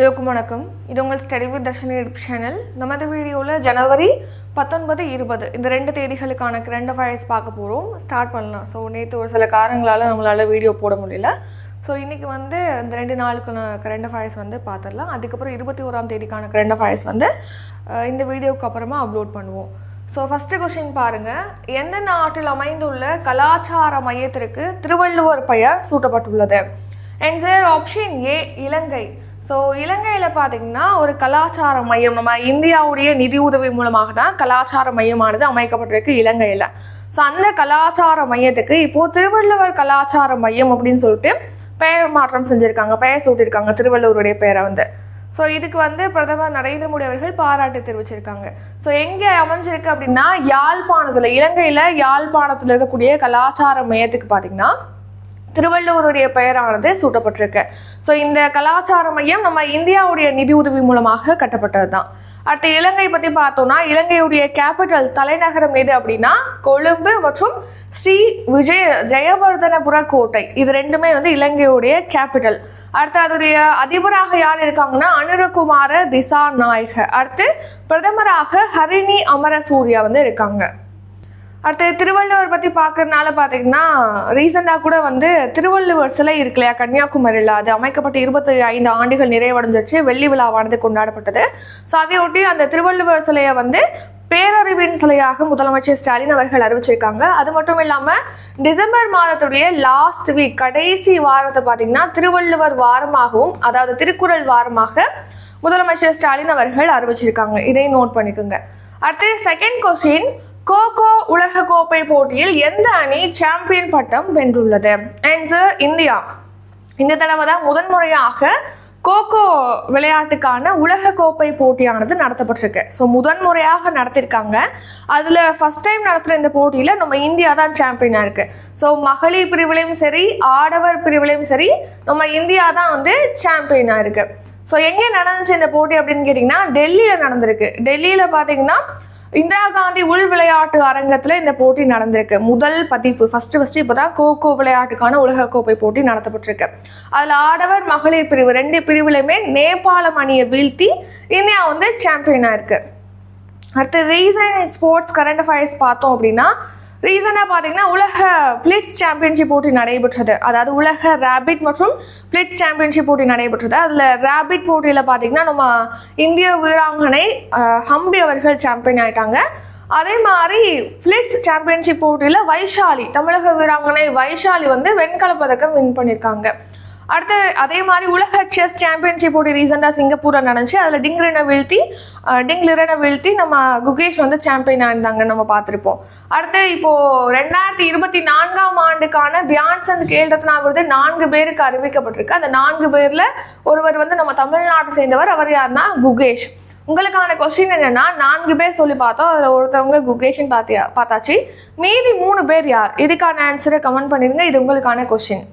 எல்லோருக்கும் வணக்கம். இது உங்கள் study with Darshan YouTube channel நமது வீடியோவில் ஜனவரி பத்தொன்பது இருபது. இந்த ரெண்டு தேதிகளுக்கான கரண்ட் ஃபைல்ஸ் பார்க்க போகிறோம் ஸ்டார்ட் பண்ணலாம். ஸோ நேற்று ஒரு சில காரணங்களால் நம்மளால் வீடியோ போட முடியல. ஸோ இன்றைக்கி வந்து இந்த ரெண்டு நாளுக்கான கரண்ட் அஃபேர்ஸ் வந்து பார்த்துடலாம் அதுக்கப்புறம் இருபத்தி ஓராம் தேதிக்கான கரண்ட் அஃபேர்ஸ் வந்து இந்த வீடியோவுக்கு அப்புறமா அப்லோட் பண்ணுவோம். ஸோ ஃபஸ்ட்டு கொஷின் பாருங்கள் எந்த நாட்டில் அமைந்துள்ள கலாச்சார மையத்திற்கு திருவள்ளுவர் பெயர் சூட்டப்பட்டுள்ளது? Answer option A Ilangai. So இலங்கையில் பார்த்தீங்கன்னா ஒரு கலாச்சார மையம் நம்ம இந்தியாவுடைய நிதி உதவி மூலமாக தான் கலாச்சார மையமானது அமைக்கப்பட்டிருக்கு இலங்கையில். ஸோ அந்த கலாச்சார மையத்துக்கு இப்போது திருவள்ளுவர் கலாச்சார மையம் அப்படின்னு சொல்லிட்டு பெயர் மாற்றம் செஞ்சுருக்காங்க பெயர் சூட்டியிருக்காங்க திருவள்ளுவருடைய பெயரை வந்து. ஸோ இதுக்கு வந்து பிரதமர் நரேந்திர மோடி அவர்கள் பாராட்டு தெரிவிச்சிருக்காங்க. ஸோ எங்கே அமைஞ்சிருக்கு அப்படின்னா யாழ்ப்பாணத்தில் இலங்கையில் யாழ்ப்பாணத்தில் இருக்கக்கூடிய கலாச்சார மையத்துக்கு பார்த்தீங்கன்னா திருவள்ளுவருடைய பெயரானது சூட்டப்பட்டிருக்கு. ஸோ இந்த கலாச்சார மையம் நம்ம இந்தியாவுடைய நிதி உதவி மூலமாக கட்டப்பட்டது தான் அடுத்து இலங்கை பற்றி பார்த்தோம்னா இலங்கையுடைய கேபிட்டல் தலைநகரம் எது அப்படின்னா கொழும்பு மற்றும் ஸ்ரீ விஜய ஜெயவர்தனபுர கோட்டை. இது ரெண்டுமே வந்து இலங்கையுடைய கேபிட்டல் அடுத்து அதோடைய அதிபராக யார் இருக்காங்கன்னா அனுரகுமார திசா நாயக அடுத்து பிரதமராக ஹரிணி அமரசூர்யா வந்து இருக்காங்க. அடுத்து திருவள்ளுவர் பற்றி பார்க்கறதுனால பார்த்தீங்கன்னா ரீசெண்டாக கூட வந்து திருவள்ளுவர் சிலை இருக்கு இல்லையா கன்னியாகுமரியில். அது அமைக்கப்பட்டு இருபத்தி ஐந்து ஆண்டுகள் நிறைவடைஞ்சிருச்சு. வெள்ளி விழாவானது கொண்டாடப்பட்டது. ஸோ அதையொட்டி அந்த திருவள்ளுவர் சிலையை வந்து பேரறிவின் சிலையாக முதலமைச்சர் ஸ்டாலின் அவர்கள் அறிவிச்சிருக்காங்க. அது மட்டும் இல்லாமல் டிசம்பர் மாதத்துடைய லாஸ்ட் வீக் கடைசி வாரத்தை பார்த்தீங்கன்னா திருவள்ளுவர் வாரமாகவும் அதாவது திருக்குறள் வாரமாக முதலமைச்சர் ஸ்டாலின் அவர்கள் அறிவிச்சிருக்காங்க. இதை நோட் பண்ணிக்கோங்க. அடுத்து செகண்ட் கொஸ்டின் கோகோ உலக கோப்பை போட்டியில் எந்த அணி சாம்பியன் பட்டம் வென்றுள்ளது? Answer India. இந்த தடவை தான் முதன்முறையாக கோகோ விளையாட்டுக்கான உலக கோப்பை போட்டியானது நடத்தப்பட்டிருக்கு. ஸோ முதன்முறையாக நடத்தியிருக்காங்க அதில் ஃபஸ்ட் டைம் நடத்துகிற இந்த போட்டியில் நம்ம இந்தியா தான் சாம்பியனாக இருக்குது ஸோ மகளிர் பிரிவிலையும் சரி ஆடவர் பிரிவிலையும் சரி நம்ம இந்தியா தான் வந்து சாம்பியனாக இருக்குது ஸோ எங்கே நடந்துச்சு இந்த போட்டி அப்படின்னு கேட்டிங்கன்னா டெல்லியில் நடந்திருக்கு. டெல்லியில் பார்த்தீங்கன்னா இந்திரா காந்தி உள் விளையாட்டு அரங்கத்தில் இந்த போட்டி நடந்திருக்கு. முதல் பதிப்பு ஃபர்ஸ்ட் ஃபர்ஸ்ட் இப்போ தான் கோகோ விளையாட்டுக்கான உலகக்கோப்பை போட்டி நடத்தப்பட்டிருக்கு. அதில் ஆடவர் மகளிர் பிரிவு ரெண்டு பிரிவுலையுமே நேபாளம் அணியை வீழ்த்தி இந்தியா வந்து சாம்பியனாக இருக்கு. அடுத்து ரீசன் ஸ்போர்ட்ஸ் கரண்ட் அஃபேர்ஸ் பார்த்தோம் அப்படின்னா ரீசனாக பார்த்தீங்கன்னா உலக பிளிட்ஸ் சாம்பியன்ஷிப் போட்டி நடைபெற்றது. அதாவது உலக ரேபிட் மற்றும் பிளிட்ஸ் சாம்பியன்ஷிப் போட்டி நடைபெற்றது. அதில் ரேபிட் போட்டியில் பார்த்தீங்கன்னா நம்ம இந்திய வீராங்கனை ஹம்பி அவர்கள் சாம்பியன் ஆயிட்டாங்க. அதே மாதிரி பிளிட்ஸ் சாம்பியன்ஷிப் போட்டியில் வைஷாலி தமிழக வீராங்கனை வைஷாலி வந்து வெண்கல பதக்கம் வின் பண்ணியிருக்காங்க அடுத்து அதே மாதிரி உலக செஸ் சாம்பியன்ஷிப் போட்டி ரீசெண்டாக சிங்கப்பூரில் நடந்துச்சு. அதில் டிங்லினை வீழ்த்தி டிங் லிரனை வீழ்த்தி நம்ம குகேஷ் வந்து சாம்பியன் ஆயிருந்தாங்க நம்ம பார்த்துருப்போம். அடுத்து இப்போது ரெண்டாயிரத்தி இருபத்தி நான்காம் ஆண்டுக்கான தியான் சந்த் கேல் ரத்னா விருது நான்கு பேருக்கு அறிவிக்கப்பட்டிருக்கு. அந்த நான்கு பேரில் ஒருவர் வந்து நம்ம தமிழ்நாட்டை சேர்ந்தவர் அவர் யாருன்னா குகேஷ். உங்களுக்கான கொஸ்டின் என்னன்னா நான்கு பேர் சொல்லி பார்த்தோம். அதில் ஒருத்தவங்க குகேஷன் பார்த்தியா பார்த்தாச்சு. மீதி மூணு பேர் யார்? இதுக்கான ஆன்சரை கமெண்ட் பண்ணிடுங்க இது உங்களுக்கான கொஸ்டின்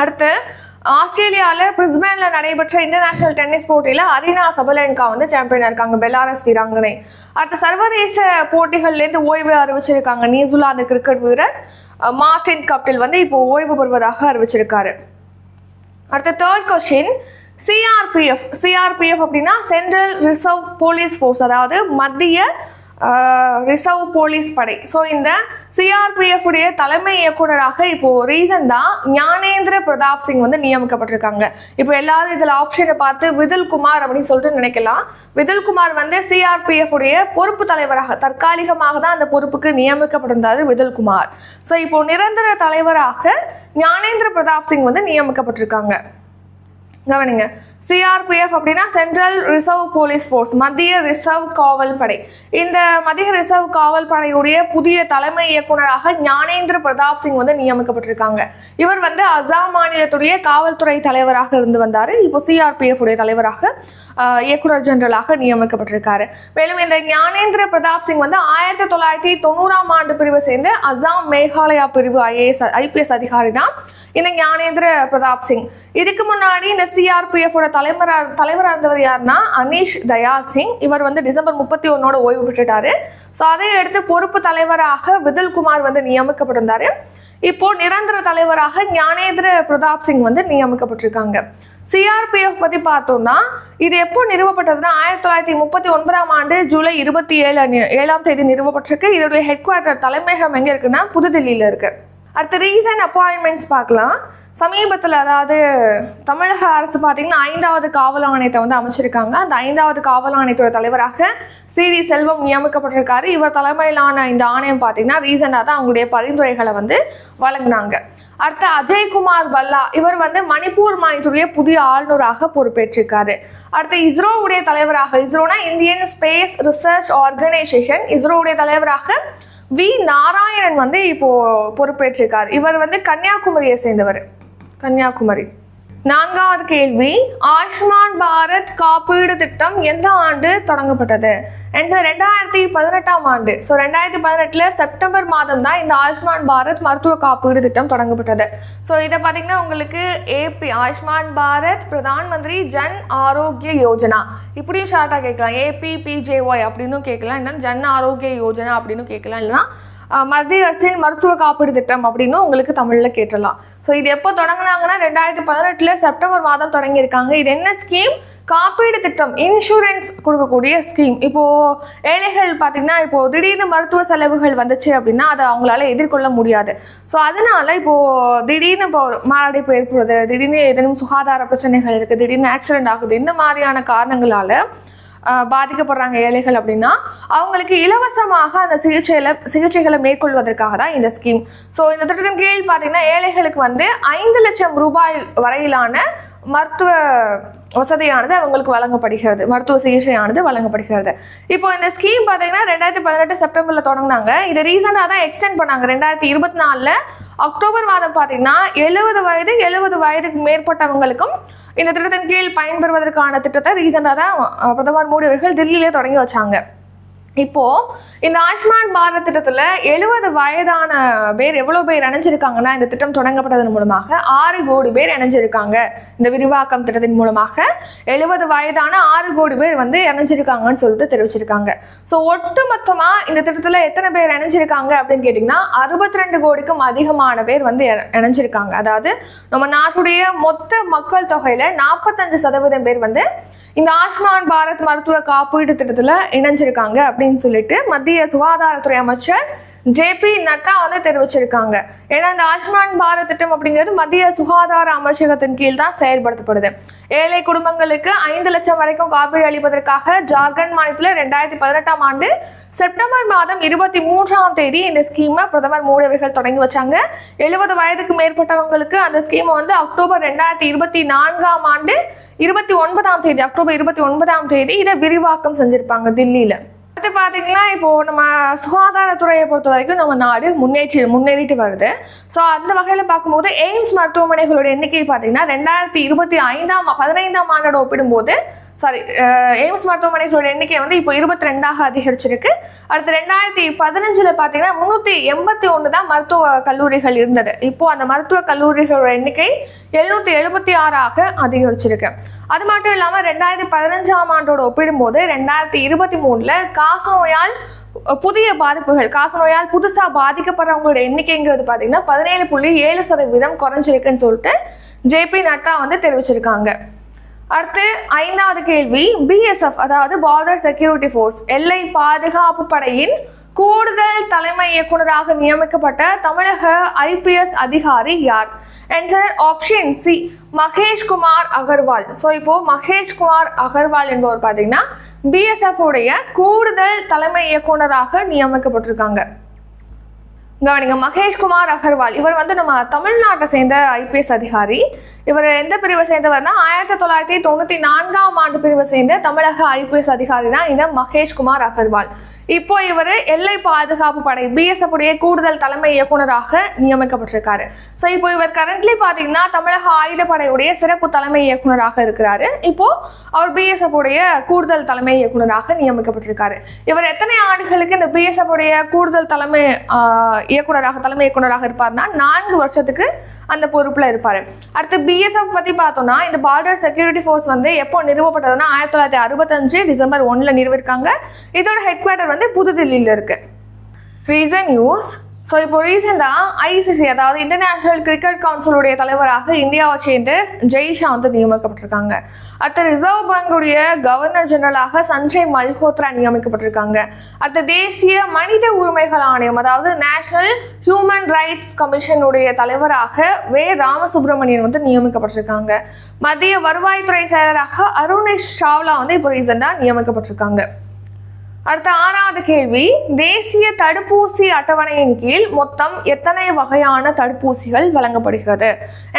அடுத்து ஆஸ்திரேலியாவில் பிரிஸ்பேனில் நடைபெற்ற இன்டர்நேஷனல் டென்னிஸ் போட்டியில் அரினா சபலன்கா வந்து சாம்பியனாக இருக்காங்க. பெலாரஸ் வீராங்கனை. அடுத்த சர்வதேச போட்டிகள்லேருந்து ஓய்வு அறிவிச்சிருக்காங்க. நியூசிலாந்து கிரிக்கெட் வீரர் மார்டின் கப்டில் வந்து இப்போ ஓய்வு பெறுவதாக அறிவிச்சிருக்காரு. அடுத்த தேர்ட் கொஸ்டின் சிஆர்பிஎஃப் சிஆர்பிஎஃப் அப்படின்னா சென்ட்ரல் ரிசர்வ் போலீஸ் ஃபோர்ஸ் அதாவது மத்திய ரிசர்வ் போலீஸ் படை. ஸோ இந்த சிஆர்பிஎஃப் உடைய தலைமை இயக்குனராக இப்போ ரீசெண்டாக ஞானேந்திர பிரதாப் சிங் வந்து நியமிக்கப்பட்டிருக்காங்க. இப்போ எல்லாரும் இதில் ஆப்ஷனை பார்த்து விதில் குமார் அப்படின்னு சொல்லிட்டு நினைக்கலாம். விதில் குமார் வந்து சிஆர்பிஎஃப் உடைய பொறுப்பு தலைவராக தற்காலிகமாக தான் அந்த பொறுப்புக்கு நியமிக்கப்பட்டிருந்தார் விதில் குமார். ஸோ இப்போ நிரந்தர தலைவராக ஞானேந்திர பிரதாப் சிங் வந்து நியமிக்கப்பட்டிருக்காங்க. கவனிங்க. சிஆர்பிஎஃப் அப்படின்னா சென்ட்ரல் ரிசர்வ் போலீஸ் ஃபோர்ஸ் மத்திய ரிசர்வ் காவல் படை. இந்த மத்திய ரிசர்வ் காவல் படையுடைய புதிய தலைமை இயக்குனராக ஞானேந்திர பிரதாப் சிங் வந்து நியமிக்கப்பட்டிருக்காங்க. இவர் வந்து அசாம் மாநிலத்துடைய காவல்துறை தலைவராக இருந்து வந்தார். இப்போ சிஆர்பிஎஃப் உடைய தலைவராக இயக்குனர் ஜெனரலாக நியமிக்கப்பட்டிருக்காரு. மேலும் இந்த ஞானேந்திர பிரதாப் சிங் வந்து ஆயிரத்தி தொள்ளாயிரத்தி தொண்ணூறாம் ஆண்டு பிரிவை சேர்ந்த அசாம் மேகாலயா பிரிவு ஐஏஎஸ் ஐபிஎஸ் அதிகாரி தான். இந்த ஞானேந்திர பிரதாப் சிங். இதுக்கு முன்னாடி இந்த சிஆர்பிஎஃபோட ஓட தலைவராக இருந்தவர் யாருன்னா அனீஷ் தயால் சிங். இவர் வந்து டிசம்பர் முப்பத்தி ஒன்னோட ஓய்வு பெற்றுட்டாரு. ஸோ அதை அடுத்து பொறுப்பு தலைவராக விதில் குமார் வந்து நியமிக்கப்பட்டிருந்தாரு. இப்போ நிரந்தர தலைவராக ஞானேந்திர பிரதாப் சிங் வந்து நியமிக்கப்பட்டிருக்காங்க. சிஆர்பிஎஃப் பற்றி பார்த்தோம்னா இது எப்போ நிறுவப்பட்டதுன்னா ஆயிரத்தி தொள்ளாயிரத்தி முப்பத்தி ஒன்பதாம் ஆண்டு ஜூலை இருபத்தி ஏழு ஏழாம் தேதி நிறுவப்பட்டிருக்கு. இதோடைய ஹெட் குவார்ட்டர் தலைமையகம் எங்கே இருக்குன்னா புதுதில்லியில் இருக்கு. அடுத்து ரீசன்ட் அப்பாயின்மெண்ட்ஸ் பார்க்கலாம். சமீபத்தில் அதாவது தமிழக அரசு பார்த்தீங்கன்னா ஐந்தாவது காவல் ஆணையத்தை வந்து அமைச்சிருக்காங்க. அந்த ஐந்தாவது காவல் ஆணையத்தோட தலைவராக சிடி செல்வம் நியமிக்கப்பட்டிருக்காரு. இவர் தலைமையிலான இந்த ஆணையம் பார்த்தீங்கன்னா ரீசெண்டாக தான் அவங்களுடைய பரிந்துரைகளை வந்து வழங்கினாங்க. அடுத்து அஜய்குமார் பல்லா இவர் வந்து மணிப்பூர் மாநிலத்துடைய புதிய ஆளுநராக பொறுப்பேற்றிருக்காரு. அடுத்து இஸ்ரோவுடைய தலைவராக இஸ்ரோனா இந்தியன் ஸ்பேஸ் ரிசர்ச் ஆர்கனைசேஷன் இஸ்ரோவுடைய தலைவராக வி நாராயணன் வந்து இப்போ பொறுப்பேற்றிருக்கார். இவர் வந்து கன்னியாகுமரியை சேர்ந்தவர். கன்னியாகுமரி. நான்காவது கேள்வி ஆயுஷ்மான் பாரத் காப்பீடு திட்டம் எந்த ஆண்டு தொடங்கப்பட்டது? ஆன்சர் ரெண்டாயிரத்தி பதினெட்டாம் ஆண்டு. ஸோ ரெண்டாயிரத்தி பதினெட்டில் செப்டம்பர் மாதம் தான் இந்த ஆயுஷ்மான் பாரத் மருத்துவ காப்பீடு திட்டம் தொடங்கப்பட்டது. ஸோ இதை பார்த்தீங்கன்னா உங்களுக்கு ஏபி ஆயுஷ்மான் பாரத் பிரதான் மந்திரி ஜன் ஆரோக்கிய யோஜனா. இப்படியும் ஷார்ட்டாக கேட்கலாம். ஏபி பிஜேஒய் அப்படின்னு கேட்கலாம். இல்லைன்னா ஜன் ஆரோக்கிய யோஜனா அப்படின்னு கேட்கலாம். இல்லைன்னா மத்திய அரசின் மருத்துவ காப்பீடு திட்டம் அப்படின்னு உங்களுக்கு தமிழில் கேட்டலாம் ஸோ இது எப்போ தொடங்கினாங்கன்னா ரெண்டாயிரத்தி பதினெட்டில் செப்டம்பர் மாதம் தொடங்கியிருக்காங்க. இது என்ன ஸ்கீம் காப்பீடு திட்டம் இன்சூரன்ஸ் கொடுக்கக்கூடிய ஸ்கீம் இப்போது ஏழைகள் பார்த்தீங்கன்னா இப்போது திடீர்னு மருத்துவ செலவுகள் வந்துச்சு அப்படின்னா அதை அவங்களால எதிர்கொள்ள முடியாது. ஸோ அதனால் இப்போது திடீர்னு இப்போ மாரடைப்பு ஏற்படுது திடீர்னு ஏதேனும் சுகாதார பிரச்சனைகள் இருக்குது திடீர்னு ஆக்சிடென்ட் ஆகுது இந்த மாதிரியான காரணங்களால் பாதிக்கப்படுறாங்க ஏழைகள் அப்படின்னா அவங்களுக்கு இலவசமாக அந்த சிகிச்சையில சிகிச்சைகளை மேற்கொள்வதற்காக தான் இந்த ஸ்கீம் ஸோ இந்த திட்டத்தின் கீழ் பார்த்தீங்கன்னா ஏழைகளுக்கு வந்து ஐந்து லட்சம் ரூபாய் வரையிலான மருத்துவ வசதியானது அவங்களுக்கு வழங்கப்படுகிறது. மருத்துவ சிகிச்சையானது வழங்கப்படுகிறது. இப்போ இந்த ஸ்கீம் பார்த்தீங்கன்னா ரெண்டாயிரத்தி பதினெட்டு செப்டம்பரில் தொடங்கினாங்க. இதை ரீசெண்டாக தான் எக்ஸ்டெண்ட் பண்ணாங்க. ரெண்டாயிரத்தி இருபத்தி நாலில் அக்டோபர் மாதம் பார்த்தீங்கன்னா எழுபது வயது எழுபது வயதுக்கு மேற்பட்டவங்களுக்கும் இந்த திட்டத்தின் கீழ் பயன்பெறுவதற்கான திட்டத்தை ரீசெண்டாக தான் பிரதமர் மோடி அவர்கள் தில்லியிலே தொடங்கி வச்சாங்க. இப்போ இந்த ஆயுஷ்மான் பாரத் திட்டத்தில் எழுபது வயதான பேர் எவ்வளோ பேர் இணைஞ்சிருக்காங்கன்னா இந்த திட்டம் தொடங்கப்பட்டதன் மூலமாக ஆறு கோடி பேர் இணைஞ்சிருக்காங்க. இந்த விரிவாக்கம் திட்டத்தின் மூலமாக எழுபது வயதான ஆறு கோடி பேர் வந்து இணைஞ்சிருக்காங்கன்னு சொல்லிட்டு தெரிவிச்சிருக்காங்க. ஸோ ஒட்டுமொத்தமா இந்த திட்டத்தில் எத்தனை பேர் இணைஞ்சிருக்காங்க அப்படின்னு கேட்டிங்கன்னா அறுபத்தி ரெண்டு கோடிக்கும் அதிகமான பேர் வந்து இணைஞ்சிருக்காங்க. அதாவது நம்ம நாட்டுடைய மொத்த மக்கள் தொகையில் நாற்பத்தஞ்சு சதவீதம் பேர் வந்து இந்த ஆயுஷ்மான் பாரத் மருத்துவ காப்பீடு திட்டத்தில் இணைஞ்சிருக்காங்க அப்படின்னு சொல்லிட்டு மத்திய சுகாதாரத்துறை அமைச்சர் ஜேபி நட்டா வந்து தெரிவிச்சிருக்காங்க. ஏன்னா இந்த ஆயுஷ்மான் பாரத் திட்டம் அப்படிங்கிறது மத்திய சுகாதார அமைச்சகத்தின் கீழ் தான் செயல்படுத்தப்படுது. ஏழை குடும்பங்களுக்கு ஐந்து லட்சம் வரைக்கும் காப்பீடு அளிப்பதற்காக ஜார்க்கண்ட் மாநிலத்தில் ரெண்டாயிரத்தி பதினெட்டாம் ஆண்டு செப்டம்பர் மாதம் இருபத்தி மூன்றாம் தேதி இந்த ஸ்கீமை பிரதமர் மோடி அவர்கள் தொடங்கி வச்சாங்க. எழுபது வயதுக்கு மேற்பட்டவங்களுக்கு அந்த ஸ்கீமை வந்து அக்டோபர் ரெண்டாயிரத்தி இருபத்தி நான்காம் ஆண்டு இருபத்தி ஒன்பதாம் தேதி அக்டோபர் இருபத்தி ஒன்பதாம் தேதி இதை விரிவாக்கம் செஞ்சிருப்பாங்க தில்லியில. அடுத்து பார்த்தீங்கன்னா இப்போ நம்ம சுகாதாரத்துறையை பொறுத்த வரைக்கும் நம்ம நாடு முன்னேற்றி முன்னேறிட்டு வருது. ஸோ அந்த வகையில் பார்க்கும்போது எய்ம்ஸ் மருத்துவமனைகளோட எண்ணிக்கை பார்த்தீங்கன்னா ரெண்டாயிரத்தி இருபத்தி ஐந்தாம் பதினைந்தாம் ஆண்டோட ஒப்பிடும்போது சாரி எய்ம்ஸ் மருத்துவமனைகளோட எண்ணிக்கை வந்து இப்போ இருபத்தி ரெண்டாக அதிகரிச்சிருக்கு. அடுத்து ரெண்டாயிரத்தி பதினஞ்சில் பார்த்தீங்கன்னா முந்நூற்றி எண்பத்தி ஒன்று தான் மருத்துவ கல்லூரிகள் இருந்தது. இப்போது அந்த மருத்துவ கல்லூரிகளோட எண்ணிக்கை எழுநூற்றி எழுபத்தி ஆறாக அதிகரிச்சிருக்கு. அது மட்டும் இல்லாமல் ரெண்டாயிரத்தி பதினஞ்சாம் ஆண்டோடு ஒப்பிடும்போது ரெண்டாயிரத்தி இருபத்தி மூணில் காசநோயால் புதிய பாதிப்புகள் காசநோயால் புதுசாக பாதிக்கப்படுறவங்களோட எண்ணிக்கைங்கிறது பார்த்தீங்கன்னா பதினேழு புள்ளி ஏழு சதவீதம் குறைஞ்சிருக்குன்னு சொல்லிட்டு ஜேபி நட்டா வந்து தெரிவிச்சிருக்காங்க. அடுத்து ஐந்தாவது கேள்வி பிஎஸ்எஃப் அதாவது பார்டர் செக்யூரிட்டி ஃபோர்ஸ் எல்லை பாதுகாப்பு படையின் கூடுதல் தலைமை இயக்குனராக நியமிக்கப்பட்ட தமிழக ஐபிஎஸ் அதிகாரி யார்? Answer option C Maheshkumar Agarwal. So இப்போ மகேஷ் குமார் அகர்வால் என்பவர் பார்த்தீங்கன்னா பிஎஸ்எஃப் உடைய கூடுதல் தலைமை இயக்குனராக நியமிக்கப்பட்டிருக்காங்க. கவனிங்க மகேஷ்குமார் அகர்வால் இவர் வந்து நம்ம தமிழ்நாட்டை சேர்ந்த ஐபிஎஸ் அதிகாரி. இவர் எந்த பிரிவை சேர்ந்தவர்னா ஆயிரத்தி தொள்ளாயிரத்தி தொண்ணூற்றி நான்காம் ஆண்டு பிரிவை சேர்ந்த தமிழக ஐபிஎஸ் அதிகாரி தான் இந்த மகேஷ்குமார் அகர்வால். இப்போ இவர் எல்லை பாதுகாப்பு படை பிஎஸ்எஃப் உடைய கூடுதல் தலைமை இயக்குனராக நியமிக்கப்பட்டிருக்காரு. ஸோ இப்போ இவர் கரண்ட்லி பார்த்தீங்கன்னா தமிழக ஆயுதப்படையுடைய சிறப்பு தலைமை இயக்குனராக இருக்கிறாரு. இப்போ அவர் பிஎஸ்எஃப் உடைய கூடுதல் தலைமை இயக்குனராக நியமிக்கப்பட்டிருக்காரு. இவர் எத்தனை ஆண்டுகளுக்கு இந்த பிஎஸ்எஃப் உடைய கூடுதல் தலைமை இயக்குநராக இயக்குனராக தலைமை இயக்குனராக இருப்பார்னா நான்கு வருஷத்துக்கு அந்த பொறுப்பில் இருப்பார். அடுத்து பிஎஸ்எஃப் பற்றி பார்த்தோம்னா இந்த பார்டர் செக்யூரிட்டி ஃபோர்ஸ் வந்து எப்போ நிறுவப்பட்டதுன்னா ஆயிரத்தி தொள்ளாயிரத்தி அறுபத்தஞ்சு டிசம்பர் ஒன்றில் நிறுவிருக்காங்க. இதோட ஹெட் குவார்ட்டர் வந்து புதுதில்லியில் இருக்குது ரீசன் நியூஸ் ஸோ இப்போ ரீசெண்டாக ஐசிசி அதாவது இன்டர்நேஷனல் கிரிக்கெட் கவுன்சிலுடைய தலைவராக இந்தியாவை சேர்ந்து ஜெய்ஷா வந்து நியமிக்கப்பட்டிருக்காங்க. அடுத்த ரிசர்வ் பேங்குடைய கவர்னர் ஜெனரலாக சஞ்சய் மல்ஹோத்ரா நியமிக்கப்பட்டிருக்காங்க. அடுத்த தேசிய மனித உரிமைகள் ஆணையம் அதாவது நேஷனல் ஹியூமன் ரைட்ஸ் கமிஷனுடைய தலைவராக வே. ராமசுப்ரமணியன் வந்து நியமிக்கப்பட்டிருக்காங்க. மத்திய வருவாய்த்துறை செயலராக அருணேஷ் சாவ்லா வந்து இப்போ ரீசெண்டாக நியமிக்கப்பட்டிருக்காங்க. அடுத்த ஆறாவது கேள்வி தேசிய தடுப்பூசி அட்டவணையின் கீழ் மொத்தம் எத்தனை வகையான தடுப்பூசிகள் வழங்கப்படுகிறது?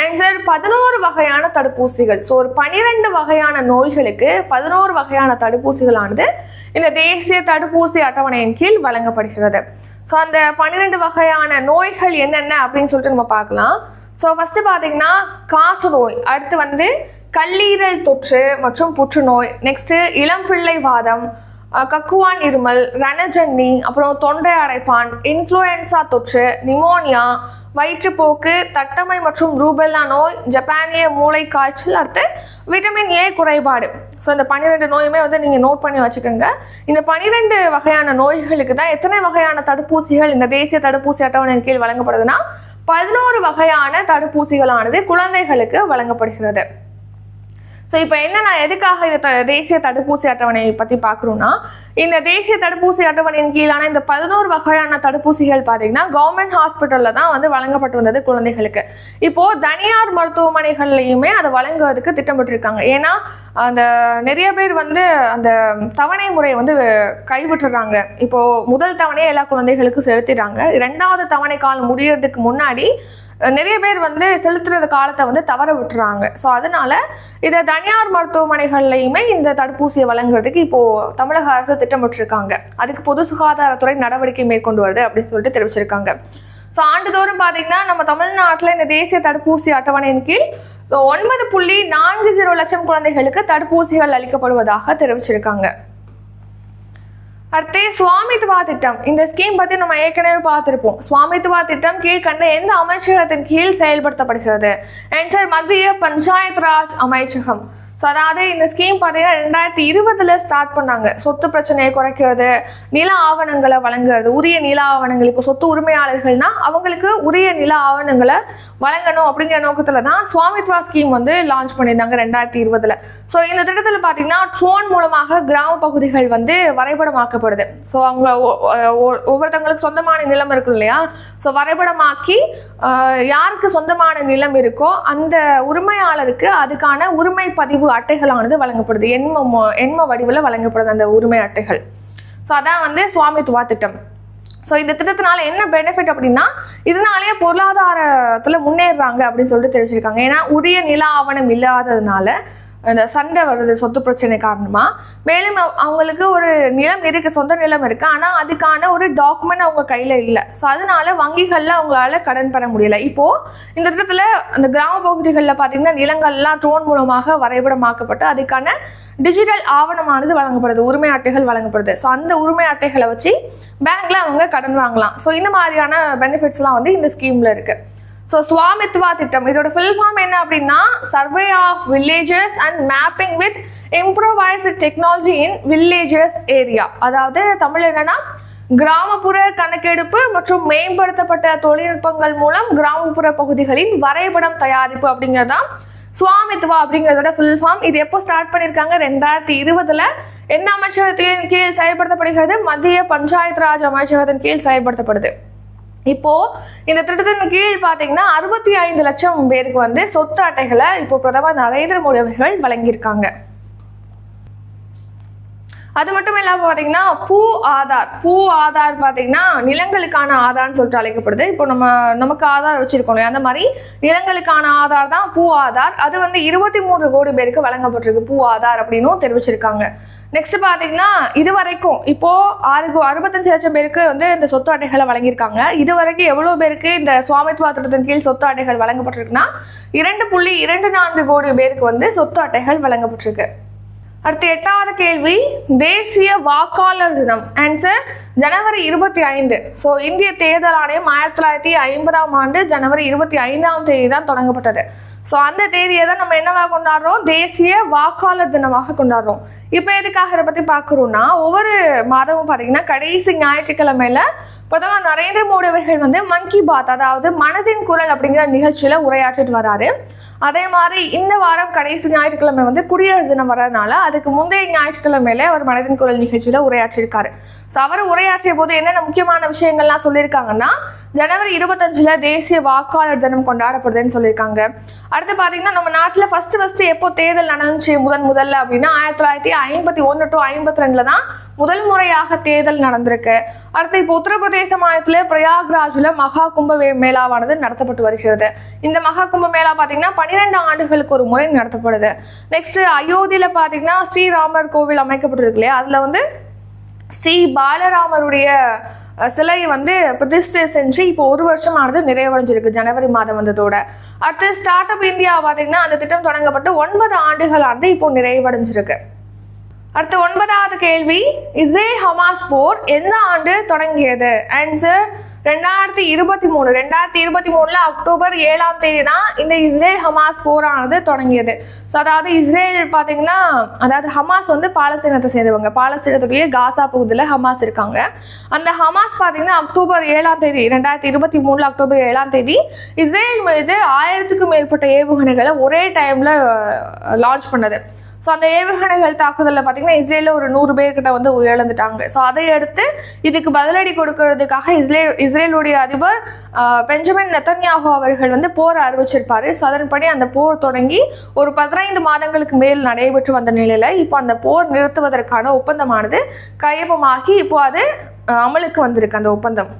ஆன்சர் பதினோரு வகையான தடுப்பூசிகள். ஸோ ஒரு பனிரெண்டு வகையான நோய்களுக்கு பதினோரு வகையான தடுப்பூசிகளானது இந்த தேசிய தடுப்பூசி அட்டவணையின் கீழ் வழங்கப்படுகிறது. ஸோ அந்த பன்னிரெண்டு வகையான நோய்கள் என்னென்ன அப்படின்னு சொல்லிட்டு நம்ம பார்க்கலாம். ஸோ ஃபஸ்ட்டு பார்த்தீங்கன்னா காசு நோய் அடுத்து வந்து கல்லீரல் தொற்று மற்றும் புற்றுநோய் நெக்ஸ்ட்டு இளம்பிள்ளை வாதம் கக்குவான் இருமல் ரணஜன்னி அப்புறம் தொண்டை அடைப்பான் இன்ஃப்ளூயன்சா தொற்று நிமோனியா வயிற்றுப்போக்கு தட்டமை மற்றும் ரூபெல்லா நோய் ஜப்பானிய மூளை காய்ச்சல் அடுத்து விட்டமின் ஏ குறைபாடு. ஸோ இந்த பன்னிரெண்டு நோயுமே வந்து நீங்கள் நோட் பண்ணி வச்சுக்கோங்க. இந்த பன்னிரெண்டு வகையான நோய்களுக்கு தான் எத்தனை வகையான தடுப்பூசிகள் இந்த தேசிய தடுப்பூசி அட்டவணையின் கீழ் வழங்கப்படுதுன்னா பதினோரு வகையான தடுப்பூசிகளானது குழந்தைகளுக்கு வழங்கப்படுகிறது. ஸோ இப்போ என்ன நான் எதுக்காக இந்த த- தேசிய தடுப்பூசி அட்டவணையை பற்றி பார்க்குறோன்னா இந்த தேசிய தடுப்பூசி அட்டவணையின் கீழான இந்த பதினோரு வகையான தடுப்பூசிகள் பார்த்தீங்கன்னா கவர்மெண்ட் ஹாஸ்பிட்டலில் தான் வந்து வழங்கப்பட்டு வந்தது குழந்தைகளுக்கு. இப்போது தனியார் மருத்துவமனைகள்லையுமே அதை வழங்குறதுக்கு திட்டமிட்டிருக்காங்க. ஏன்னா அந்த நிறைய பேர் வந்து அந்த தவணை முறையை வந்து கைவிட்டுறாங்க. இப்போது முதல் தவணையை எல்லா குழந்தைகளுக்கும் செலுத்திடுறாங்க. இரண்டாவது தவணை காலம் முடியறதுக்கு முன்னாடி நிறைய பேர் வந்து செலுத்துறது காலத்தை வந்து தவற விட்டுறாங்க. ஸோ அதனால இதை தனியார் மருத்துவமனைகள்லையுமே இந்த தடுப்பூசியை வழங்குறதுக்கு இப்போ தமிழக அரசு திட்டமிட்டிருக்காங்க. அதுக்கு பொது சுகாதாரத்துறை நடவடிக்கை மேற்கொண்டு வருது அப்படின்னு சொல்லிட்டு தெரிவிச்சிருக்காங்க. ஸோ ஆண்டுதோறும் பார்த்தீங்கன்னா நம்ம தமிழ்நாட்டில் இந்த தேசிய தடுப்பூசி அட்டவணையின் கீழ் ஒன்பது புள்ளி நான்கு ஜீரோ லட்சம் குழந்தைகளுக்கு தடுப்பூசிகள் அளிக்கப்படுவதாக தெரிவிச்சிருக்காங்க. அடுத்து சுவாமித்துவா திட்டம். இந்த ஸ்கீம் பத்தி நம்ம ஏற்கனவே பார்த்துருப்போம். சுவாமித்துவா திட்டம் கீழ்கண்ட எந்த அமைச்சகத்தின் கீழ் செயல்படுத்தப்படுகிறது? ஆன்சர் மத்திய பஞ்சாயத் ராஜ் அமைச்சகம். ஸோ அதாவது இந்த ஸ்கீம் பார்த்தீங்கன்னா ரெண்டாயிரத்தி இருபதுல ஸ்டார்ட் பண்ணாங்க. சொத்து பிரச்சனையை குறைக்கிறது நில ஆவணங்களை வழங்குறது உரிய நில ஆவணங்கள் இப்போ சொத்து உரிமையாளர்கள்னா அவங்களுக்கு உரிய நில ஆவணங்களை வழங்கணும் அப்படிங்கிற நோக்கத்தில் தான் சுவாமித்வா ஸ்கீம் வந்து லான்ச் பண்ணியிருந்தாங்க ரெண்டாயிரத்தி இருபதுல. ஸோ இந்த திட்டத்தில் பார்த்தீங்கன்னா ட்ரோன் மூலமாக கிராம பகுதிகள் வந்து வரைபடமாக்கப்படுது. ஸோ அவங்க ஒ- ஒ- ஒவ்வொருத்தவங்களுக்கு சொந்தமான நிலம் இருக்கும் இல்லையா? ஸோ வரைபடமாக்கி யாருக்கு சொந்தமான நிலம் இருக்கோ அந்த உரிமையாளருக்கு அதுக்கான உரிமை பதிவு அட்டைகளானது வழங்கப்படுது. எண்ம எண்ம வடிவில் வழங்கப்படுது அந்த உரிமை அட்டைகள். ஸோ அதான் வந்து சுவாமித்துவா திட்டம். ஸோ இந்த திட்டத்தினால என்ன பெனிஃபிட் அப்படின்னா இதனாலேயே பொருளாதாரத்தில் முன்னேறுறாங்க அப்படின்னு சொல்லிட்டு தெரிவிச்சிருக்காங்க. ஏன்னா உரிய நில ஆவணம் இல்லாததுனால இந்த சண்டை வருது சொத்து பிரச்சனை காரணமாக மேலும் அவங்களுக்கு ஒரு நிலம் இருக்குது சொந்த நிலம் இருக்குது ஆனால் அதுக்கான ஒரு டாக்குமெண்ட் அவங்க கையில் இல்லை. ஸோ அதனால வங்கிகளில் அவங்களால கடன் பெற முடியல. இப்போது இந்த திட்டத்தில் அந்த கிராம பகுதிகளில் பார்த்தீங்கன்னா நிலங்கள்லாம் ட்ரோன் மூலமாக வரைபடமாக்கப்பட்டு அதுக்கான டிஜிட்டல் ஆவணமானது வழங்கப்படுது. உரிமை அட்டைகள் வழங்கப்படுது. ஸோ அந்த உரிமை அட்டைகளை வச்சு பேங்க்ல அவங்க கடன் வாங்கலாம். ஸோ இந்த மாதிரியான பெனிஃபிட்ஸ்லாம் வந்து இந்த ஸ்கீமில் இருக்குது ஸோ சுவாமித்வா திட்டம் இதோட ஃபுல் ஃபார்ம் என்ன அப்படின்னா survey of villages and mapping with improvised technology in villages area அதாவது தமிழ் என்னன்னா கிராமப்புற கணக்கெடுப்பு மற்றும் மேம்படுத்தப்பட்ட தொழில்நுட்பங்கள் மூலம் கிராமப்புற பகுதிகளின் வரைபடம் தயாரிப்பு அப்படிங்கிறதான் சுவாமித்வா அப்படிங்கிறதோட ஃபுல் ஃபார்ம் இது எப்போ ஸ்டார்ட் பண்ணியிருக்காங்க ரெண்டாயிரத்தி இருபதுல. எந்த அமைச்சகத்தின் கீழ் செயல்படுத்தப்படுகிறது? மத்திய பஞ்சாயத் ராஜ் அமைச்சகத்தின் கீழ் செயல்படுத்தப்படுது. இப்போ இந்த திட்டத்தின் கீழ் பார்த்தீங்கன்னா அறுபத்தி ஐந்து லட்சம் பேருக்கு வந்து சொத்து அட்டைகளை இப்போ பிரதமர் நரேந்திர மோடி அவர்கள் வழங்கியிருக்காங்க. அது மட்டும் இல்லாமல் பார்த்தீங்கன்னா பூ ஆதார் பூ ஆதார் பார்த்தீங்கன்னா நிலங்களுக்கான ஆதார்னு சொல்லிட்டு அழைக்கப்படுது. இப்போ நம்ம நமக்கு ஆதார் வச்சிருக்கோம் இல்லையா? அந்த மாதிரி நிலங்களுக்கான ஆதார் தான் பூ ஆதார். அது வந்து இருபத்தி மூன்று கோடி பேருக்கு வழங்கப்பட்டிருக்கு பூ ஆதார் அப்படின்னும் தெரிவிச்சிருக்காங்க. நெக்ஸ்ட் பார்த்தீங்கன்னா இது வரைக்கும் இப்போ ஆறு அறுபத்தஞ்சு லட்சம் பேருக்கு வந்து இந்த சொத்து அட்டைகளை வழங்கியிருக்காங்க. இது வரைக்கும் எவ்வளோ பேருக்கு இந்த சுவாமித்துவ திட்டத்தின் கீழ் சொத்து அட்டைகள் வழங்கப்பட்டிருக்குன்னா இரண்டு புள்ளி இரண்டு நான்கு கோடி பேருக்கு வந்து சொத்து அட்டைகள் வழங்கப்பட்டிருக்கு. அடுத்து எட்டாவது கேள்வி தேசிய வாக்காளர் தினம் ஆன்சர் ஜனவரி இருபத்தி ஐந்து. ஸோ இந்திய தேர்தல் ஆணையம் ஆயிரத்தி தொள்ளாயிரத்தி ஐம்பதாம் ஆண்டு ஜனவரி இருபத்தி ஐந்தாம் தேதி தான் தொடங்கப்பட்டது. ஸோ அந்த தேதியை தான் நம்ம என்னவா கொண்டாடுறோம்? தேசிய வாக்காளர் தினமாக கொண்டாடுறோம். இப்போ எதுக்காக இதை பற்றி பார்க்குறோம்னா ஒவ்வொரு மாதமும் பார்த்தீங்கன்னா கடைசி ஞாயிற்றுக்கிழமையில பிரதமர் நரேந்திர மோடி அவர்கள் வந்து மன் கி பாத் அதாவது மனதின் குரல் அப்படிங்கிற நிகழ்ச்சியில் உரையாற்றிட்டு வராரு. அதே மாதிரி இந்த வாரம் கடைசி ஞாயிற்றுக்கிழமை வந்து குடியரசு தினம் வரதுனால அதுக்கு முந்தைய ஞாயிற்றுக்கிழமையில அவர் மனதின் குரல் நிகழ்ச்சியில உரையாற்றிருக்காரு ஸோ அவர் உரையாற்றிய போது என்னென்ன முக்கியமான விஷயங்கள்லாம் சொல்லியிருக்காங்கன்னா ஜனவரி இருபத்தஞ்சுல தேசிய வாக்காளர் தினம் கொண்டாடப்படுதுன்னு சொல்லியிருக்காங்க. அடுத்து பார்த்தீங்கன்னா நம்ம நாட்டில் ஃபர்ஸ்ட் ஃபர்ஸ்ட் எப்போ தேர்தல் நடந்துச்சு முதன் முதல்ல அப்படின்னா ஆயிரத்தி தொள்ளாயிரத்தி ஐம்பத்தி ஒன்று டு ஐம்பத்தி ரெண்டுல தான் முதல் முறையாக தேர்தல் நடந்திருக்கு. அடுத்து இப்போ உத்தரப்பிரதேச மாநிலத்தில் பிரயாக்ராஜில் மகா கும்ப மேளாவானது நடத்தப்பட்டு வருகிறது. இந்த மகா கும்ப மேளா பார்த்தீங்கன்னா பன்னிரெண்டு ஆண்டுகளுக்கு ஒரு முறை நடத்தப்படுது. நெக்ஸ்ட் அயோத்தியில் பார்த்தீங்கன்னா ஸ்ரீராமர் கோவில் அமைக்கப்பட்டிருக்கு இல்லையா? அதில் வந்து ஸ்ரீ பாலராமருடைய சிலை வந்து பிரதிஷ்டை செஞ்சு இப்போ ஒரு வருஷமானது நிறைவடைஞ்சிருக்கு ஜனவரி மாதம் வந்ததோட. அடுத்து ஸ்டார்ட் அப் இந்தியா பார்த்தீங்கன்னா அந்த திட்டம் தொடங்கப்பட்டு ஒன்பது ஆண்டுகளானது இப்போ நிறைவடைஞ்சிருக்கு. அடுத்து ஒன்பதாவது கேள்வி இஸ்ரேல் ஹமாஸ் போர் எந்த ஆண்டு தொடங்கியது? ஆன்சர் ரெண்டாயிரத்தி இருபத்தி மூணு. ரெண்டாயிரத்தி இருபத்தி மூணுல அக்டோபர் ஏழாம் தேதி தான் இந்த இஸ்ரேல் ஹமாஸ் போரானது தொடங்கியது. ஸோ அதாவது இஸ்ரேல் பார்த்தீங்கன்னா அதாவது ஹமாஸ் வந்து பாலஸ்தீனத்தை சேர்ந்தவங்க. பாலஸ்தீனத்துடைய காசா பகுதியில் ஹமாஸ் இருக்காங்க. அந்த ஹமாஸ் பார்த்தீங்கன்னா அக்டோபர் ஏழாம் தேதி ரெண்டாயிரத்தி இருபத்தி மூணுல அக்டோபர் ஏழாம் தேதி இஸ்ரேல் மீது ஆயிரத்துக்கும் மேற்பட்ட ஏவுகணைகளை ஒரே டைமில் லான்ச் பண்ணது. ஸோ அந்த ஏவுகணைகள் தாக்குதலில் பார்த்தீங்கன்னா இஸ்ரேலில் ஒரு நூறு பேர்கிட்ட வந்து இழந்துட்டாங்க ஸோ அதை அடுத்து இதுக்கு பதிலடி கொடுக்கறதுக்காக இஸ்ரேல் இஸ்ரேலுடைய அதிபர் பெஞ்சமின் நெத்தன்யாகு அவர்கள் வந்து போர் அறிவிச்சிருப்பாரு. ஸோ அதன்படி அந்த போர் தொடங்கி ஒரு பதினைந்து மாதங்களுக்கு மேல் நடைபெற்று வந்த நிலையில் இப்போ அந்த போர் நிறுத்துவதற்கான ஒப்பந்தமானது கையப்பமாகி இப்போ அது அமலுக்கு வந்திருக்கு அந்த ஒப்பந்தம்.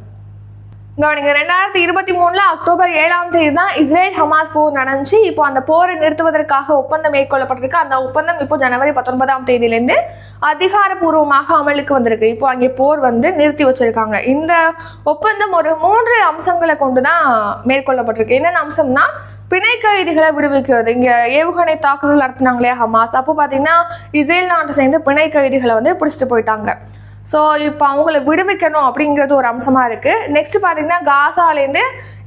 கவனிங்க ரெண்டாயிரத்தி இருபத்தி மூணுல அக்டோபர் ஏழாம் தேதி தான் இஸ்ரேல் ஹமாஸ் போர் நடந்துச்சு. இப்போ அந்த போரை நிறுத்துவதற்காக ஒப்பந்தம் மேற்கொள்ளப்பட்டிருக்கு. அந்த ஒப்பந்தம் இப்போ ஜனவரி பத்தொன்பதாம் தேதியிலேருந்து அதிகாரப்பூர்வமாக அமலுக்கு வந்திருக்கு. இப்போ அங்கே போர் வந்து நிறுத்தி வச்சிருக்காங்க. இந்த ஒப்பந்தம் ஒரு மூன்று அம்சங்களை கொண்டு தான் மேற்கொள்ளப்பட்டிருக்கு. என்னென்ன அம்சம்னா பிணை கைதிகளை விடுவிக்கிறது. இங்கே ஏவுகணை தாக்குதல் நடத்தினாங்களே ஹமாஸ். அப்போ பார்த்தீங்கன்னா இஸ்ரேல் நாட்டை சேர்ந்து பிணை கைதிகளை வந்து பிடிச்சிட்டு போயிட்டாங்க. ஸோ இப்போ அவங்கள விடுவிக்கணும் அப்படிங்கிறது ஒரு அம்சமாக இருக்குது நெக்ஸ்ட் பார்த்தீங்கன்னா காசாலேருந்து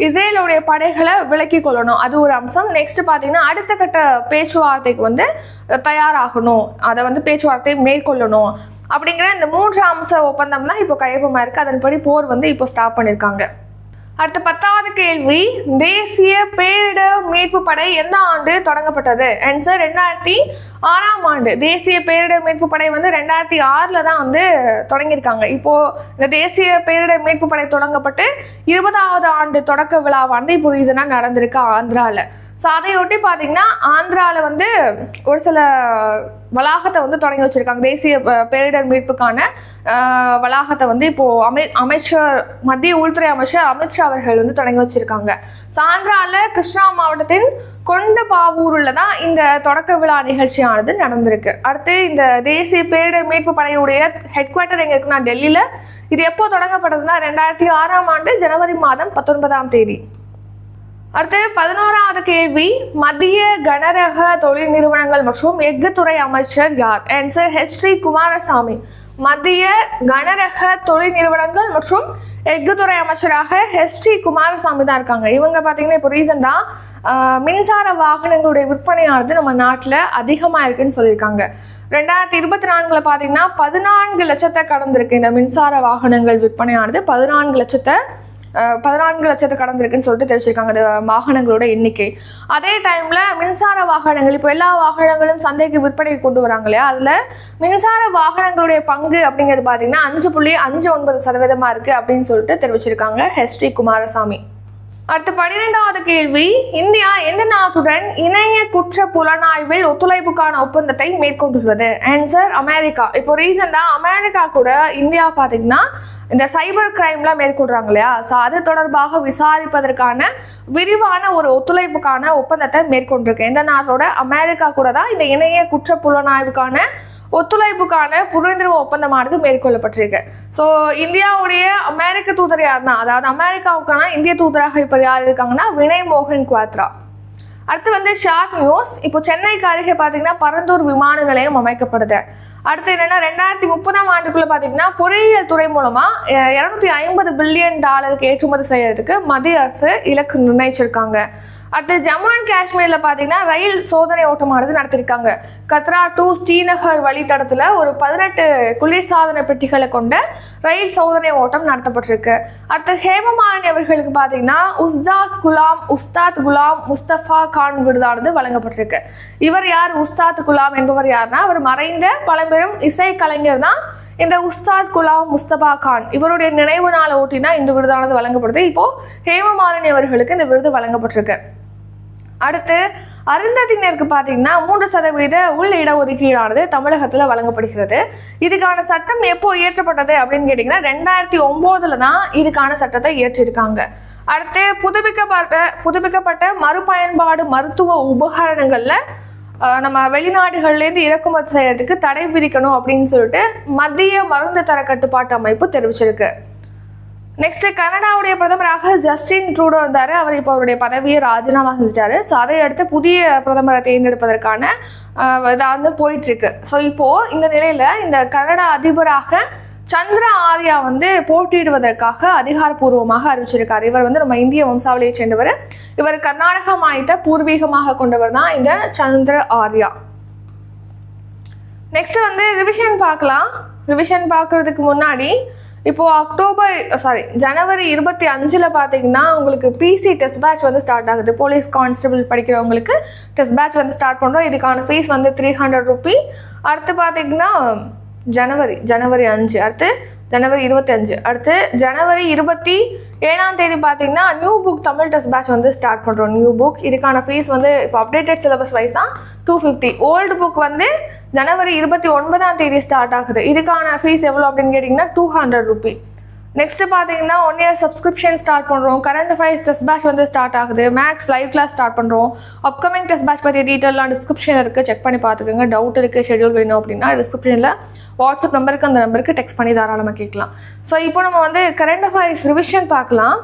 இஸ்ரேலுடைய படைகளை விலக்கி கொள்ளணும். அது ஒரு அம்சம். நெக்ஸ்ட் பார்த்தீங்கன்னா அடுத்த கட்ட பேச்சுவார்த்தைக்கு வந்து தயாராகணும். அதை வந்து பேச்சுவார்த்தை மேற்கொள்ளணும். அப்படிங்கிற இந்த மூன்று அம்ச ஒப்பந்தம் தான் இப்போ கையொப்பமாக இருக்குது அதன்படி போர் வந்து இப்போ ஸ்டாப் பண்ணியிருக்காங்க அடுத்த பத்தாவது கேள்வி தேசிய பேரிடர் மீட்பு படை எந்த ஆண்டு தொடங்கப்பட்டது? ஆன்சர் ரெண்டாயிரத்தி ஆறாம் ஆண்டு. தேசிய பேரிடர் மீட்பு படை வந்து ரெண்டாயிரத்தி ஆறில் தான் வந்து தொடங்கியிருக்காங்க. இப்போது இந்த தேசிய பேரிடர் மீட்பு படை தொடங்கப்பட்டு இருபதாவது ஆண்டு தொடக்க விழாவானது இப்போ ரீசனாக நடந்திருக்கு ஆந்திராவில் ஸோ அதையொட்டி பார்த்தீங்கன்னா ஆந்திராவில் வந்து ஒரு சில வளாகத்தை வந்து தொடங்கி வச்சிருக்காங்க. தேசிய பேரிடர் மீட்புக்கான வளாகத்தை வந்து இப்போது அமை அமைச்சர் மத்திய உள்துறை அமைச்சர் அமித்ஷா அவர்கள் வந்து தொடங்கி வச்சிருக்காங்க. ஸோ ஆந்திராவில் கிருஷ்ணா மாவட்டத்தின் கொண்டபாவூரில் தான் இந்த தொடக்க விழா நிகழ்ச்சியானது நடந்திருக்கு. அடுத்து இந்த தேசிய பேரிடர் மீட்பு படையுடைய ஹெட் குவார்ட்டர் எங்கே இருக்குன்னா டெல்லியில். இது எப்போ தொடங்கப்பட்டதுன்னா ரெண்டாயிரத்தி ஆறாம் ஆண்டு ஜனவரி மாதம் பத்தொன்பதாம் தேதி. அடுத்து பதினோராவது கேள்வி மத்திய கனரக தொழில் நிறுவனங்கள் மற்றும் எஃகு துறை அமைச்சர் யார்? Answer H D Kumaraswamy. மத்திய கனரக தொழில் நிறுவனங்கள் மற்றும் எஃகு துறை அமைச்சராக ஹெச்டி குமாரசாமி தான் இருக்காங்க. இவங்க பார்த்தீங்கன்னா இப்போ ரீசெண்டாக மின்சார வாகனங்களுடைய விற்பனையானது நம்ம நாட்டில் அதிகமாக இருக்குன்னு சொல்லியிருக்காங்க. ரெண்டாயிரத்தி இருபத்தி நான்கில் பார்த்தீங்கன்னா பதினான்கு லட்சத்தை கடந்திருக்கு இந்த மின்சார வாகனங்கள் விற்பனையானது. பதினான்கு லட்சத்தை பதினான்கு லட்சத்தை கடந்திருக்குன்னு சொல்லிட்டு தெரிவிச்சிருக்காங்க. அந்த வாகனங்களோட எண்ணிக்கை. அதே டைம்ல மின்சார வாகனங்கள் இப்போ எல்லா வாகனங்களும் சந்தைக்கு விற்பனைக்கு கொண்டு வராங்க இல்லையா? அதுல மின்சார வாகனங்களுடைய பங்கு அப்படிங்கிறது பார்த்தீங்கன்னா அஞ்சு புள்ளி அஞ்சு ஒன்பது சதவீதமா இருக்கு அப்படின்னு சொல்லிட்டு தெரிவிச்சிருக்காங்க ஹெச்டி குமாரசாமி. அடுத்த பன்னிரெண்டாவது கேள்வி. இந்தியா எந்த நாட்டுடன் இணைய குற்ற புலனாய்வில் ஒத்துழைப்புக்கான ஒப்பந்தத்தை மேற்கொண்டுள்ளது? Answer America. இப்போ ரீசெண்டாக அமெரிக்கா கூட இந்தியா பார்த்தீங்கன்னா இந்த சைபர் கிரைம்லாம் மேற்கொள்றாங்க இல்லையா? ஸோ அது தொடர்பாக விசாரிப்பதற்கான விரிவான ஒரு ஒத்துழைப்புக்கான ஒப்பந்தத்தை மேற்கொண்டிருக்கு. எந்த நாட்டோட? அமெரிக்கா கூட தான் இந்த இணைய குற்ற புலனாய்வுக்கான ஒத்துழைப்புக்கான புரிந்துணர்வு ஒப்பந்தமானது மேற்கொள்ளப்பட்டிருக்கு. ஸோ இந்தியாவுடைய அமெரிக்க தூதர் யாருன்னா அதாவது அமெரிக்காவுக்கான இந்திய தூதராக இப்போ யார் இருக்காங்கன்னா வினய் மோகன் குவாத்ரா. அடுத்து வந்து ஷார்ட் நியூஸ். இப்போ சென்னைக்கு அருகே பார்த்தீங்கன்னா பரந்தூர் விமான நிலையம் அமைக்கப்படுது. அடுத்து என்னன்னா ரெண்டாயிரத்தி முப்பதாம் ஆண்டுக்குள்ள பார்த்தீங்கன்னா பொறியியல் துறை மூலமா இரநூத்தி ஐம்பது பில்லியன் டாலருக்கு ஏற்றுமதி செய்யறதுக்கு மத்திய அரசு இலக்கு நிர்ணயிச்சிருக்காங்க. அடுத்து ஜம்மு அண்ட் காஷ்மீர்ல பாத்தீங்கன்னா ரயில் சோதனை ஓட்டமானது நடத்திருக்காங்க. கத்ரா டு ஸ்ரீநகர் வழித்தடத்துல ஒரு பதினெட்டு குளிர்சாதன பெட்டிகளை கொண்ட ரயில் சோதனை ஓட்டம் நடத்தப்பட்டிருக்கு. அடுத்து ஹேமமாலினி அவர்களுக்கு பாத்தீங்கன்னா உஸ்தாஸ் குலாம் உஸ்தாத் குலாம் முஸ்தபா கான் விருதானது வழங்கப்பட்டிருக்கு. இவர் யார்? உஸ்தாத் குலாம் என்பவர் யாருன்னா அவர் மறைந்த பழம்பெரும் இசை கலைஞர் தான் இந்த உஸ்தாத் குலாம் முஸ்தபா கான். இவருடைய நினைவு நாளை ஒட்டி தான் இந்த விருதானது வழங்கப்படுது. இப்போ ஹேமமாலினி அவர்களுக்கு இந்த விருது வழங்கப்பட்டிருக்கு. அடுத்து அருந்ததியினருக்கு பார்த்தீங்கன்னா மூன்று சதவீத உள் இடஒதுக்கீடானது தமிழகத்தில் வழங்கப்படுகிறது. இதுக்கான சட்டம் எப்போ இயற்றப்பட்டது அப்படின்னு கேட்டிங்கன்னா ரெண்டாயிரத்தி ஒம்போதுல தான் இதுக்கான சட்டத்தை இயற்றிருக்காங்க. அடுத்து புதுப்பிக்கப்பட்ட புதுப்பிக்கப்பட்ட மறுபயன்பாடு மருத்துவ உபகரணங்களில் நம்ம வெளிநாடுகள்லேருந்து இறக்குமதி செய்யறதுக்கு தடை விதிக்கணும் அப்படின்னு சொல்லிட்டு மத்திய மருந்து தர கட்டுப்பாட்டு அமைப்பு தெரிவிச்சிருக்கு. நெக்ஸ்ட் கனடாவுடைய பிரதமராக ஜஸ்டின் ட்ரூடோ இருந்தார். அவர் இப்போ அவருடைய பதவியை ராஜினாமா செஞ்சிட்டாரு. ஸோ அதை அடுத்து புதிய பிரதமரை தேர்ந்தெடுப்பதற்கான இதாக வந்து போயிட்டுருக்கு. ஸோ இப்போது இந்த நிலையில் இந்த கனடா அதிபராக சந்திர ஆர்யா வந்து போட்டியிடுவதற்காக அதிகாரப்பூர்வமாக அறிவிச்சிருக்கார். இவர் வந்து நம்ம இந்திய வம்சாவளியை சேர்ந்தவர். இவர் கர்நாடக மாநிலத்தை பூர்வீகமாக கொண்டவர் தான் இந்த சந்திர ஆர்யா. நெக்ஸ்ட் வந்து ரிவிஷன் பார்க்கலாம். ரிவிஷன் பார்க்கறதுக்கு முன்னாடி இப்போ அக்டோபர் சாரி ஜனவரி இருபத்தி அஞ்சில் பார்த்தீங்கன்னா உங்களுக்கு பிசி டெஸ்ட் பேட்ச் வந்து ஸ்டார்ட் ஆகுது. போலீஸ் கான்ஸ்டபிள் படிக்கிறவங்களுக்கு டெஸ்ட் பேட்ச் வந்து ஸ்டார்ட் பண்ணுறோம் இதுக்கான ஃபீஸ் வந்து த்ரீ ஹண்ட்ரட் ருபி அடுத்து பார்த்தீங்கன்னா ஜனவரி ஜனவரி அஞ்சு. அடுத்து ஜனவரி இருபத்தி அஞ்சு அடுத்து ஜனவரி இருபத்தி ஏழாம் தேதி பார்த்தீங்கன்னா new book Tamil test batch வந்து ஸ்டார்ட் பண்ணுறோம் நியூ புக் இதுக்கான ஃபீஸ் வந்து இப்போ அப்டேட்டட் சிலபஸ் வைஸ் தான் டூ ஃபிஃப்டி ஓல்டு புக் வந்து ஜனவரி இருபத்தி ஒன்பதாம் தேதி ஸ்டார்ட் ஆகுது. இதுக்கான ஃபீஸ் எவ்வளோ அப்படின்னு கேட்டிங்கன்னா டூ ஹண்ட்ரட் ருபி நெக்ஸ்ட் பார்த்தீங்கன்னா ஒன் இயர் சப்ஸ்கிரிப்ஷன் ஸ்டார்ட் பண்ணுறோம் கரண்ட் அஃபேர்ஸ் டெஸ்ட் பேட்ச் வந்து ஸ்டார்ட் ஆகுது. மேக்ஸ் லைவ் கிளாஸ் ஸ்டார்ட் பண்ணுறோம் அப்கமிங் டெஸ்ட் பேட்ச் பற்றி டீட்டெயிலாம் டிஸ்கிரிப்ஷன் இருக்குது செக் பண்ணி பார்த்துக்கோங்க. டவுட் இருக்குது ஷெட்யூல் வேணும் அப்படின்னா டிஸ்கிரிப்ஷனில் வாட்ஸ்அப் நம்பருக்கு அந்த நம்பருக்கு டெக்ஸ்ட் பண்ணி தாராளமாக கேட்கலாம். ஸோ இப்போ நம்ம வந்து கரண்ட் அஃபேர்ஸ் ரிவிஷன் பார்க்கலாம்.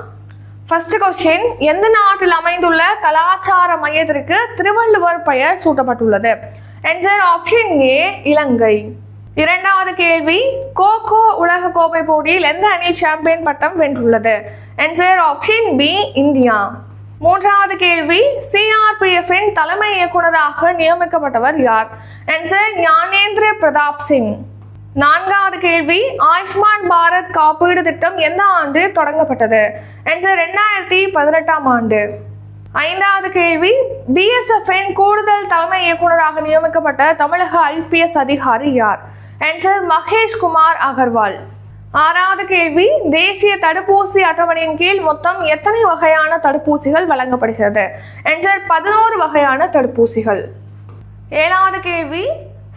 ஃபர்ஸ்ட் கொஸ்டின் எந்த நாட்டில் அமைந்துள்ள கலாச்சார மையத்திற்கு திருவள்ளுவர் பெயர் சூட்டப்பட்டுள்ளது? Answer option A Ilangai. இரண்டாவது கேள்வி கோகோ உலக கோப்பை போட்டியில் எந்த அணி சாம்பியன் பட்டம் வென்றுள்ளது? Answer option B India. மூன்றாவது கேள்வி சிஆர்பிஎஃப்பின் தலைமை இயக்குனராக நியமிக்கப்பட்டவர் யார்? ஆன்சர் ஞானேந்திர பிரதாப் சிங். நான்காவது கேள்வி ஆயுஷ்மான் பாரத் காப்பீடு திட்டம் எந்த ஆண்டு தொடங்கப்பட்டது? ஆன்சர் ரெண்டாயிரத்தி பதினெட்டாம் ஆண்டு. ஐந்தாவது கேள்வி. பிஎஸ்எஃப்இன் கூடுதல் தலைமை இயக்குனராக நியமிக்கப்பட்ட தமிழக ஐபிஎஸ் அதிகாரி யார்? ஆன்சர் மகேஷ் குமார் அகர்வால். ஆறாவது கேள்வி. தேசிய தடுப்பூசி அட்டவணையின் கீழ் மொத்தம் எத்தனை வகையான தடுப்பூசிகள் வழங்கப்படுகிறது? ஆன்சர் பதினோரு வகையான தடுப்பூசிகள். ஏழாவது கேள்வி.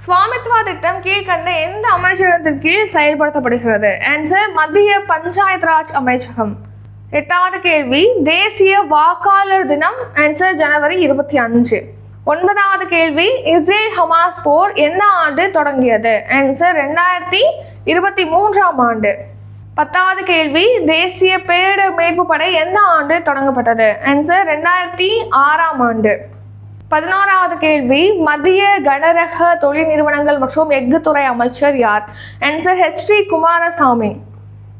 சுவாமித்வா திட்டம் கீழ்கண்ட எந்த அமைச்சகத்தின் கீழ் செயல்படுத்தப்படுகிறது? ஆன்சர் மத்திய பஞ்சாயத் ராஜ் அமைச்சகம். எட்டாவது கேள்வி தேசிய வாக்காளர் தினம் ஆன்சர் ஜனவரி இருபத்தி அஞ்சு. ஒன்பதாவது கேள்வி இஸ்ரேல் ஹமாஸ் போர் எந்த ஆண்டு தொடங்கியது? ஆன்சர் ரெண்டாயிரத்தி இருபத்தி மூன்றாம் ஆண்டு. பத்தாவது கேள்வி தேசிய பேரிடர் மீட்பு படை எந்த ஆண்டு தொடங்கப்பட்டது? ஆன்சர் ரெண்டாயிரத்தி ஆறாம் ஆண்டு. பதினோராவது கேள்வி மத்திய கனரக தொழில் நிறுவனங்கள் மற்றும் எஃகு துறை அமைச்சர் யார்? Answer H D Kumaraswamy.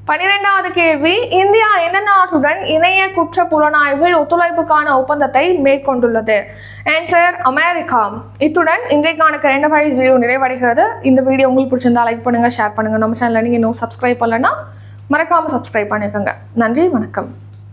பன்னிரெண்டாவது கேள்வி இந்தியா எந்த நாட்டுடன் இணைய குற்ற புலனாய்வில் ஒத்துழைப்புக்கான ஒப்பந்தத்தை மேற்கொண்டுள்ளது? Answer America. இத்துடன் இன்றைக்கான கரண்ட் அஃபேர்ஸ் வீடியோ நிறைவடைகிறது. இந்த வீடியோ உங்களுக்கு பிடிச்சிருந்தா லைக் பண்ணுங்க ஷேர் பண்ணுங்க. நம்ம சேனலை நீங்கள் இன்னும் சப்ஸ்கிரைப் பண்ணலன்னா மறக்காம சப்ஸ்கிரைப் பண்ணிக்கோங்க. நன்றி வணக்கம்.